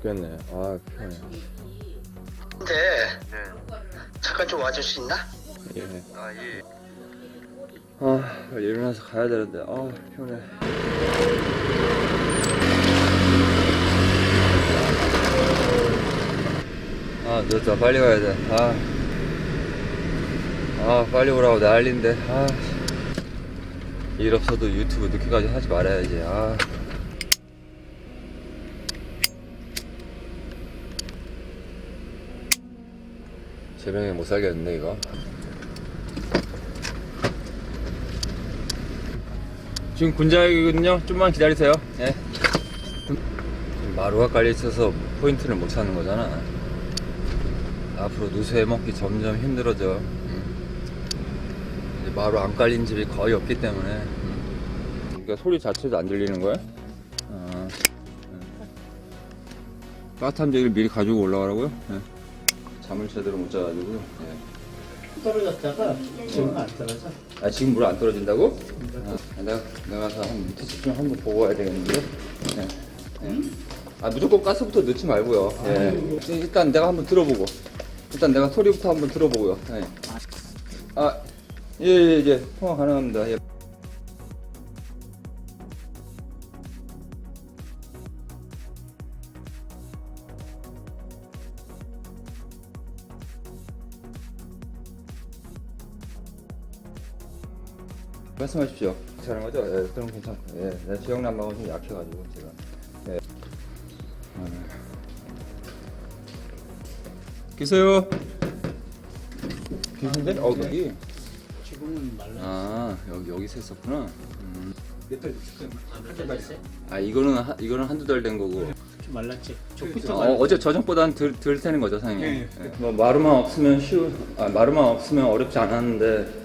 죽겠네. 아 피곤해. 근데 네. 잠깐 좀 와줄 수 있나? 예. 아, 예. 아 빨리 일어나서 가야 되는데. 아 피곤해. 아 늦었다. 빨리 가야 돼. 아. 아 빨리 오라고 난리인데. 아. 일 없어도 유튜브 늦게까지 하지 말아야지. 아. 제명에 못 살겠는데 이거. 지금 군자이거든요. 좀만 기다리세요. 예. 마루가 깔려 있어서 포인트를 못 찾는 거잖아. 앞으로 누수해 먹기 점점 힘들어져. 음. 이제 마루 안 깔린 집이 거의 없기 때문에. 음. 그러니까 소리 자체도 안 들리는 거야? 아. 음. 가스함재기를 미리 가지고 올라가라고요? 예. 잠을 제대로 못 자가지고. 예. 떨어졌다가 지금 안 떨어져. 아 지금 물 안 떨어진다고? 아, 내가 내가 가서 한 밑에 집좀 한번 보고 와야 되겠는데. 네. 네. 아 무조건 가스부터 넣지 말고요. 예. 일단 내가 한번 들어보고. 일단 내가 소리부터 한번 들어보고요. 예. 아 예예 예, 통화 가능합니다. 예. 말씀하십시오. 괜찮은 거죠? 예, 그럼 괜찮고. 예, 내 지역 난방은 좀 약해가지고 제가. 예. 음. 계세요. 계신데? 어 여기. 지금은 말라. 아 여기 여기서 했었구나. 음. 한달 됐어요? 아 이거는 하, 이거는 한두 달 된 거고. 좀 말랐지. 어. 어제 저녁보다는 덜, 덜 되는 거죠, 사장님. 예, 예. 뭐 마루만 없으면 쉬우, 아, 마루만 없으면 어렵지 않았는데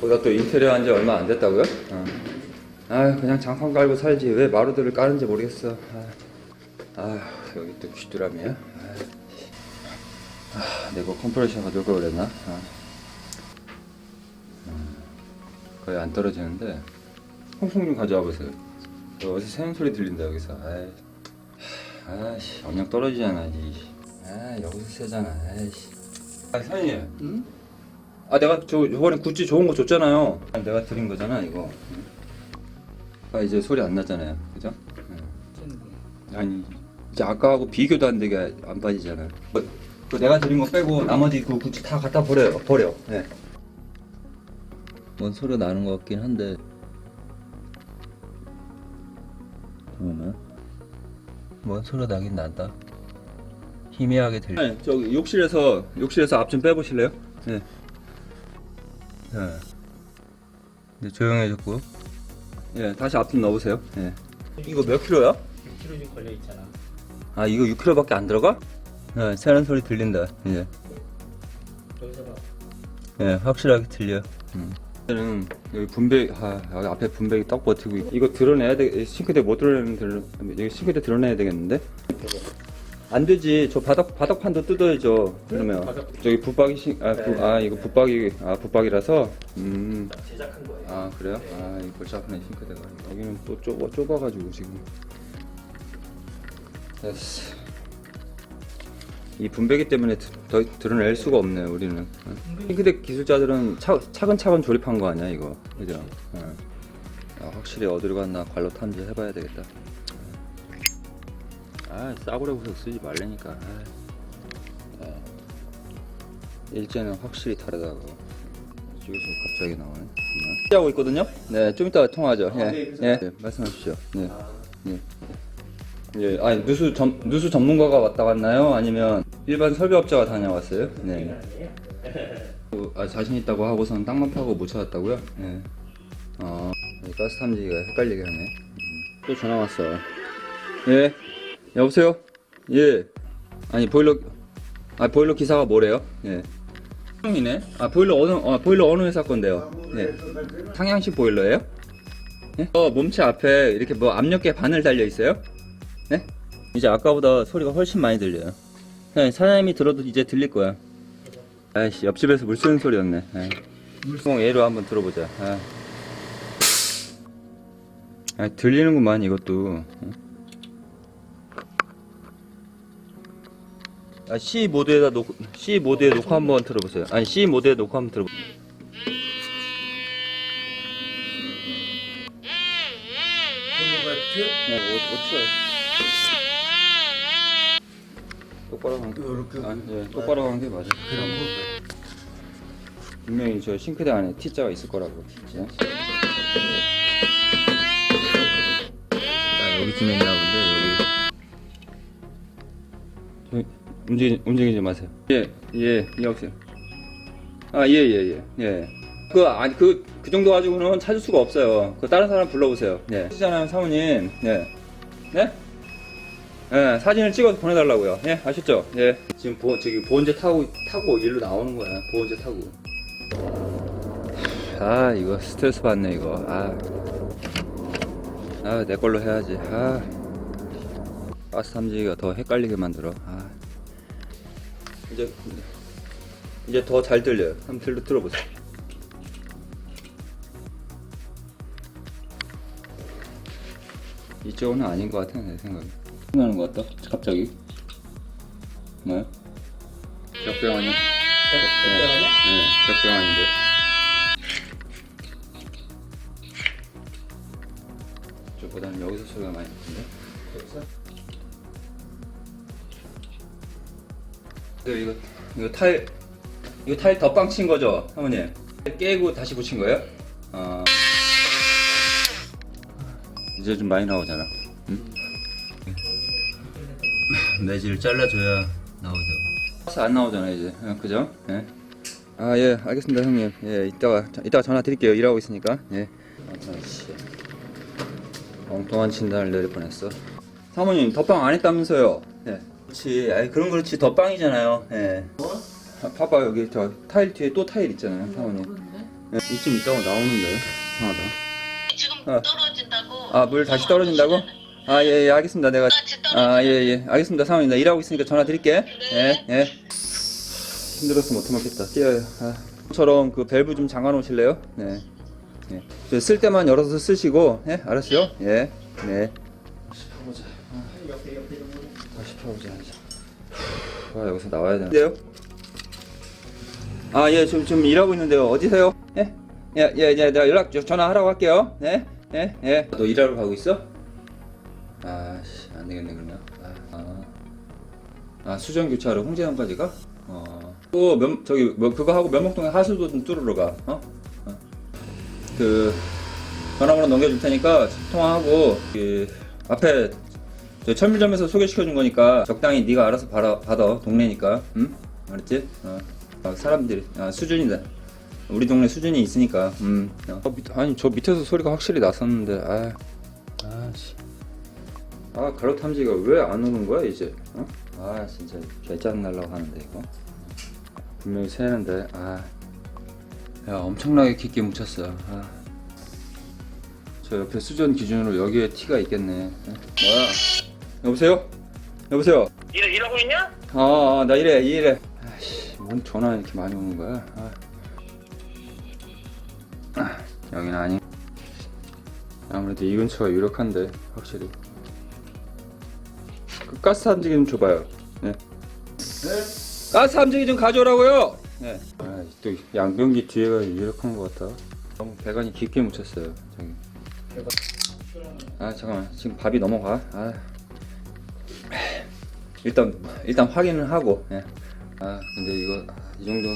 거기다 또 인테리어 한 지 얼마 안 됐다고요? 어. 아, 그냥 장판 깔고 살지 왜 마루들을 까는지 모르겠어. 아, 아 여기 또 귀뚜라미야. 아, 아 내가 컴프레셔 가져올 걸 그랬나? 아. 음, 거의 안 떨어지는데 홍콩 좀 가져와 보세요. 저 어디서 새는 소리 들린다 여기서. 아이. 아씨 언양 떨어지잖아 이. 아 여기서 세잖아 아이씨 아 사장님 응? 아 내가 저 저번에 굿즈 좋은 거 줬잖아요 아, 내가 드린 거잖아 이거 아 이제 소리 안 나잖아요 그죠? 응. 아니 이제 아까하고 비교도 안 되게 안 빠지잖아 그, 그 내가 드린 거 빼고 나머지 그 굿즈 다 갖다 버려요 버려 네. 뭔 소리가 나는 것 같긴 한데 잠깐만 뭔 소리가 나긴 난다. 희미하게 들려. 네, 저기 욕실에서 욕실에서 앞 좀 빼보실래요? 네. 네. 네 조용해졌고. 예, 다시 앞좀 넣으세요. 예. 이거 몇 킬로야? 6kg 좀 걸려 있잖아. 아, 이거 6킬로밖에 안 들어가? 네, 새는 소리 들린다. 이제. 여기서 봐. 예, 확실하게 들려. 음. 는 여기 분배, 아, 여기 앞에 분배기 딱 버티고 있- 이거 드러내야 돼. 싱크대 못 드러내면 들, 여기 싱크대 드러내야 되겠는데? 안 되지. 저 바닥 바닥판도 뜯어야죠. 그러면 바닥. 저기 붙박이 싱, 아, 부, 아 이거 붙박이, 아 붙박이라서. 음, 제작한 거예요. 아 그래요? 아 이거 골치 아프네 싱크대가. 여기는 또 좁아 좁아가지고 지금. 됐어. 이 분배기 때문에 드, 더 드러낼 수가 없네 우리는. 싱크대 기술자들은 차, 차근차근 조립한 거 아니야 이거, 그죠? 어. 아, 확실히 어디로 갔나 관로 탐지 해봐야 되겠다. 아 싸구려 구석 쓰지 말라니까. 아. 아. 일제는 확실히 다르다고. 지금 갑자기 나오네. 하고 있거든요. 네, 좀 이따 통화하죠. 예, 네, 예, 네, 말씀하십시오. 네, 예. 예, 아니 누수 전 누수 전문가가 왔다 갔나요? 아니면 일반 설비업자가 다녀왔어요? 네. 아니에요? 어, 아, 자신 있다고 하고선 땅만 파고 못 찾았다고요? 네. 어, 네, 가스 탐지기가 헷갈리게 하네. 음. 또 전화 왔어. 예. 여보세요? 예. 아니 보일러 아 보일러 기사가 뭐래요? 예. 이네. 아 보일러 어느 아 보일러 어느 회사 건데요? 네. 상향식 보일러예요? 네? 어 몸체 앞에 이렇게 뭐 압력계 바늘 달려 있어요? 네? 이제 아까보다 소리가 훨씬 많이 들려요. 네, 사장님이 들어도 이제 들릴 거야. 아이씨 옆집에서 물 쓰는 소리였네. 아이. 뚜껑 A로 한번 들어보자. 아. 아, 들리는구만 이것도. 아, C 모드에다 놓고 C 모드에 놓고 한번 들어보세요. 아니 C 모드에 놓고 한번 들어보. 네, 5초. 똑바로 한 게. 아니, 예, 똑바로 한 게 맞아. 분명히 저 싱크대 안에 T자가 있을 거라고. 예? 자, 여기쯤에 있나 본데, 움직이, 움직이지 마세요. 예, 예, 이해하세요. 아, 예, 예, 예, 예. 그, 아니, 그, 그 정도 가지고는 찾을 수가 없어요. 그, 다른 사람 불러보세요. 예. 시잖아요, 사모님. 예. 네? 예, 사진을 찍어서 보내달라고요. 예, 아셨죠? 예. 지금 보, 저기 보온제 타고, 타고 일로 나오는 거야. 보온제 타고. 아, 이거 스트레스 받네, 이거. 아. 아, 내 걸로 해야지. 아. 가스 탐지기가 더 헷갈리게 만들어. 아. 이제, 이제 더 잘 들려요. 한번 들려, 들어보세요. 이쪽은 아닌 것 같아, 내 생각에. 나는 것 같다, 갑자기. 뭐야? 벽병 아니야? 벽병 아니야? 네, 벽병 아닌데. 저보다는 여기서 소리가 많이 나는데. 여기서? 이거, 이거, 타일, 이거 타일 덧방 친 거죠, 사모님? 깨고 다시 붙인 거예요? 어. 이제 좀 많이 나오잖아. 응? 매질 잘라줘야 나오죠. 안 나오잖아 이제, 어, 그죠? 예. 아 예, 알겠습니다 형님. 예, 이따가 이따가 전화 드릴게요. 일하고 있으니까. 예. 아, 씨. 엉뚱한 진단을 내릴 뻔했어. 사모님 덧방 안 했다면서요? 예. 그렇지. 아이 그런 그렇지 덧방이잖아요. 예. 아, 봐봐 여기 저 타일 뒤에 또 타일 있잖아요, 사모님. 예, 이쯤 있다가 나오는데 이상하다. 지금 어. 떨어진다고. 아 물 다시 떨어진다고? 아 예예 알겠습니다 내가 아 예예 알겠습니다 사모님 나 일하고 있으니까 전화 드릴게 예 예. 힘들어서 못 참겠다 뛰어요 아. 처럼 그 밸브 좀 잠가 놓으실래요? 네. 예. 저쓸 때만 열어서 쓰시고 예 알았죠? 예. 네. 이제. 아 여기서 나와야 되는데요? 아예좀좀 일하고 있는데요 어디세요? 예? 예, 예, 예, 내가 연락 저 전화하라고 할게요. 네, 예, 예. 너 일하러 가고 있어? 아, 씨, 안 되겠네 그러면. 아, 아, 아 수정 교차로 홍제동까지 가? 어. 또 면, 저기 뭐 그거 하고 면목동에 하수도 좀 뚫으러 가. 어? 어. 그 전화번호 넘겨줄 테니까 통화하고 그 앞에 저 철물점에서 소개시켜 준 거니까 적당히 네가 알아서 받아, 받아 동네니까, 응? 알았지? 어. 아, 사람들이 아, 수준이다. 우리 동네 수준이 있으니까. 음. 어, 밑, 아니 저 밑에서 소리가 확실히 났었는데. 아, 아 씨. 아 가로 탐지가 왜 안 오는 거야 이제? 어? 아 진짜 개짜증 날라고 하는데 이거. 분명히 새는데. 아. 야 엄청나게 깊게 묻혔어. 아. 저 옆에 수전 기준으로 여기에 티가 있겠네. 어? 뭐야? 여보세요? 여보세요? 일, 일하고 있냐? 아, 아, 나 이래, 이래. 아씨, 뭔 전화 이렇게 많이 오는 거야? 아. 아, 여긴 아니. 아무래도 이 근처가 유력한데, 확실히. 그 가스 함지기 좀 줘봐요. 네. 가스 함지기 좀 가져오라고요. 네. 아, 또 양변기 뒤에가 유력한 것 같다. 너무 배관이 깊게 묻혔어요. 저기. 아 잠깐만 지금 밥이 넘어가. 아. 일단 일단 확인을 하고. 예. 아 근데 이거 아, 이 정도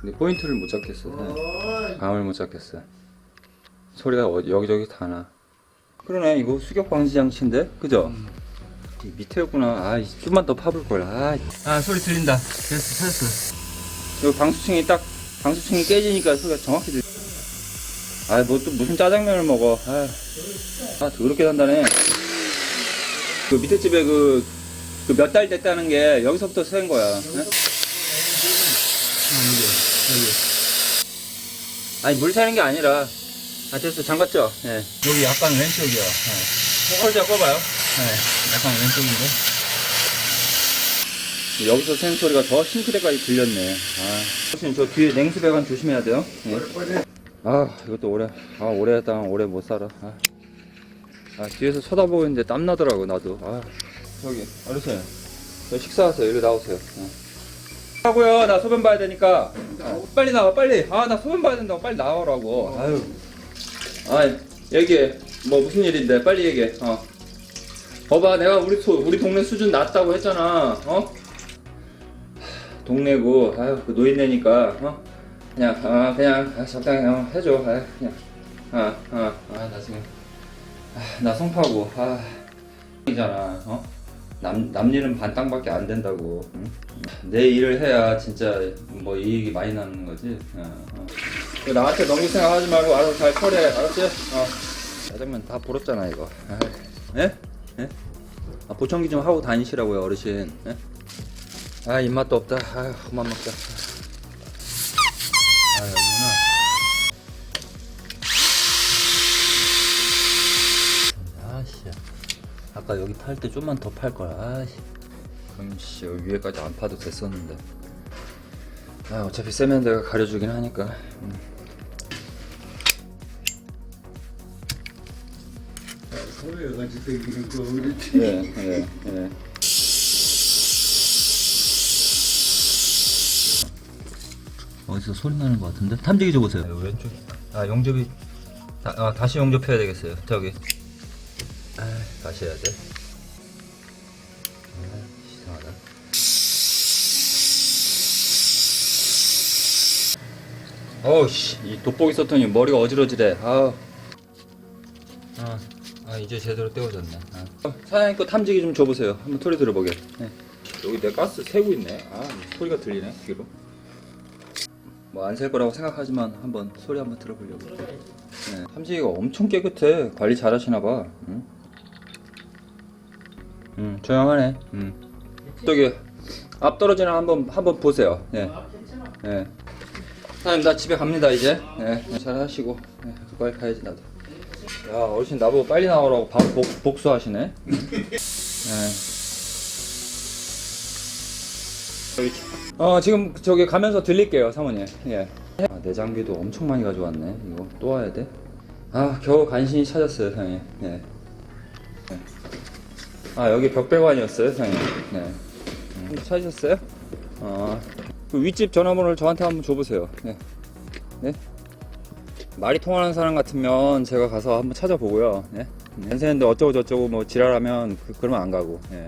근데 포인트를 못 잡겠어. 예. 감을 못 잡겠어. 소리가 어디, 여기저기 다 나. 그러네 이거 수격 방지 장치인데 그죠? 이 밑에였구나. 아 이- 좀만 더 파볼 걸. 아, 아 소리 들린다. 됐어 됐어. 여기 방수층이 딱 방수층이 깨지니까 소리가 정확히 들. 아뭐 또 무슨 짜장면을 먹어. 아, 아 더럽게 단다네. 그 밑에 집에 그 그 몇 달 됐다는 게 여기서부터 센 거야. 네? 아니 물 새는 게 아니라 아 됐어 잠갔죠? 예. 여기 약간 왼쪽이요. 예. 홀자 꺼봐요. 예. 약간 왼쪽인데. 여기서 새는 소리가 더 싱크대까지 들렸네. 아, 선생님 저 뒤에 냉수 배관 조심해야 돼요. 예. 아, 이것도 오래, 아, 오래 했다 오래 못 살아. 아, 아 뒤에서 쳐다보고 있는데 땀 나더라고 나도. 아, 저기 어르신, 저 식사하세요. 이리 나오세요. 어. 하고요. 나 소변 봐야 되니까. 어, 빨리 나와, 빨리. 아, 나 소변 봐야 된다고 빨리 나오라고. 아유. 아, 얘기해. 뭐 무슨 일인데? 빨리 얘기해. 어. 봐봐, 내가 우리 소, 우리 동네 수준 낮다고 했잖아. 어? 동네고, 아유, 그 노인네니까, 어? 그냥, 아, 그냥, 아, 적당히, 어, 해줘. 아, 그냥. 아, 아, 아, 나 지금. 아, 나 성파고, 아. 이잖아, 어? 남, 남 일은 반땅밖에 안 된다고. 응? 내 일을 해야 진짜 뭐 이익이 많이 나는 거지. 어, 어. 그 나한테 넘길 생각 하지 말고 알아서 잘 처리해. 알았지? 어. 짜장면 다 불었잖아, 이거. 아, 예? 예? 아, 보청기 좀 하고 다니시라고요, 어르신. 예? 아, 입맛도 없다. 아, 그만 먹자. 아까 여기 팔 때 좀만 더팔 거야. 아씨. 그럼 씨 여기 위에까지 안 파도 됐었는데. 아 어차피 세면대가 가려주긴 하니까. 음. 소리가 지금 그 우리 예, 예, 예. 어디서 소리 나는 것 같은데? 탐지기 줘 보세요. 왼쪽. 아 용접이. 다, 아, 다시 용접해야 되겠어요. 저기. 아, 해야 돼. 아, 이상하다. 어우씨, 이 돋보기 썼더니 머리가 어지러지래. 아우. 아, 아 이제 제대로 떼어졌네. 아. 어, 사장님 거 탐지기 좀 줘보세요. 한번 소리 들어보게. 네. 여기 내 가스 새고 있네. 아 소리가 들리네 귀로. 뭐 안 셀 거라고 생각하지만 한번 소리 한번 들어보려고. 네. 탐지기가 엄청 깨끗해. 관리 잘하시나 봐. 응? 음 조용하네. 음. 저기 앞 떨어지는 한번 한번 보세요. 네. 네. 사장님 나 집에 갑니다 이제. 네. 잘 하시고. 네. 빨리 가야지 나도. 야 어르신 나보고 빨리 나오라고 바로 복, 복수하시네. 네. 여기, 어 지금 저기 가면서 들릴게요 사모님. 예. 아, 내장비도 엄청 많이 가져왔네. 이거 또 와야 돼? 아 겨우 간신히 찾았어요 사장님. 예. 네. 아 여기 벽배관이었어요 사장님. 네. 음, 찾으셨어요? 어. 그 윗집 전화번호를 저한테 한번 줘보세요. 네. 네. 말이 통하는 사람 같으면 제가 가서 한번 찾아보고요. 예? 연세인데 어쩌고 저쩌고 뭐 지랄하면 그, 그러면 안 가고. 예.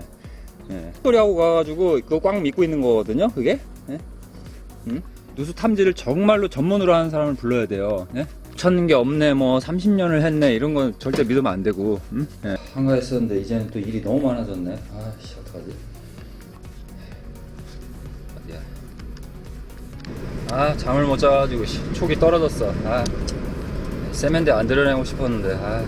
예. 소리하고 가가지고 그거 꽉 믿고 있는 거거든요. 그게. 예? 음? 누수 탐지를 정말로 전문으로 하는 사람을 불러야 돼요. 예? 찾는 게 없네, 뭐 30년을 했네 이런 건 절대 믿으면 안 되고. 음? 예. 한가했었는데 이제는 또 일이 너무 많아졌네. 아씨 어떡하지? 어디야? 아 잠을 못 자가지고 씨, 촉이 떨어졌어. 아. 세면대 안 드러내고 싶었는데 아